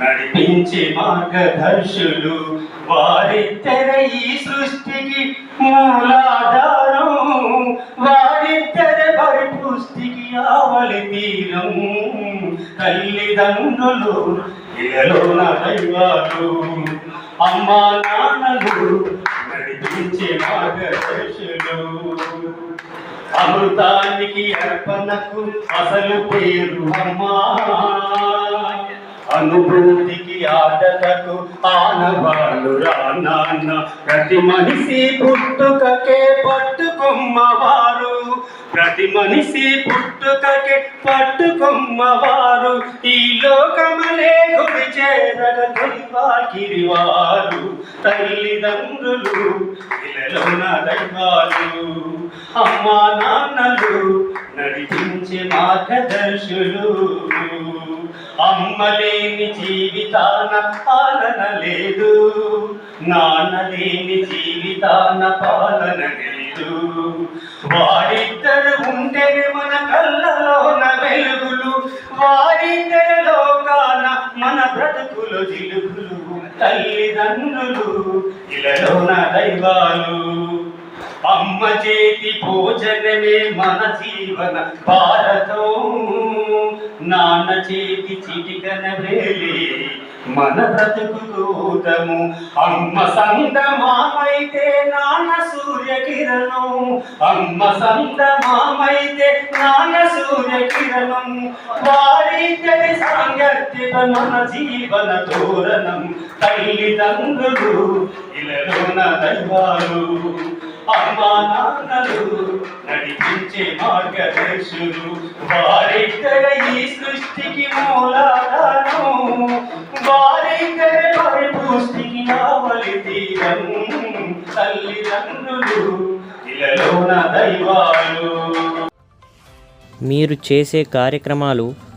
నడిపించే మార్గదర్శులు తెర ఈ సృష్టికి మూలాధారం. వారిద్దర పరిపుష్టికి ఆవలి తీరం. తల్లిదండ్రులు ఇలలోన దైవాలు. అమ్మా నాన్నలు నడిపించే మార్గదర్శులు అర్పణకు అసలు పేరు అమ్మా. అనుభూతికి ఆటలకు ఆనవాళ్ళు రానాన్న ప్రతి మనిషి పుట్టుకకే పట్టుకొమ్మవారు. ప్రతి మనిషి పుట్టుకకే పట్టుకొమ్మవారు. ఈ లోకమలే గురి చేరగ తొలివాకిరివారు తల్లిదండ్రులు ఇలా దైవాలు అమ్మా నాన్నలు నడిపించే మార్గదర్శులు. అమ్మ లేని జీవితాన పాలన లేదు నాన్న లేని జీవితాన పాలన లేదు. వారిద్దరు ఉంటేనే మన కళ్ళలోన వెలుగులు వారిద్దరి లోకాన మన బ్రతుకులు జిలుగు. తల్లిదండ్రులు ఇలలోన దైవాలు. అమ్మ చేతి భోజనమే మన జీవన భారతం. నాన్న చేతి చిటికన వేలే మన బ్రతుకు దూతము అమ్మ సందమామైతే నాన్న సూర్యకిరణం. అమ్మ సందమామైతే నాన్న సూర్యకిరణం. వారిద్దరి సాంగత్యత మన జీవన తోరణం తల్లిదండ్రులు ఇలలోన దైవాలు. అమ్మా నాన్నలు నడిపించే మార్గదర్శులు. వారిద్దర ఈ సృష్టికి మూలాధారం. వారిద్దర వారి పుష్టికి ఆవలి తీరం తల్లిదండ్రులు ఇలలోన దైవాలు. మీరు చేసే కార్యక్రమాలు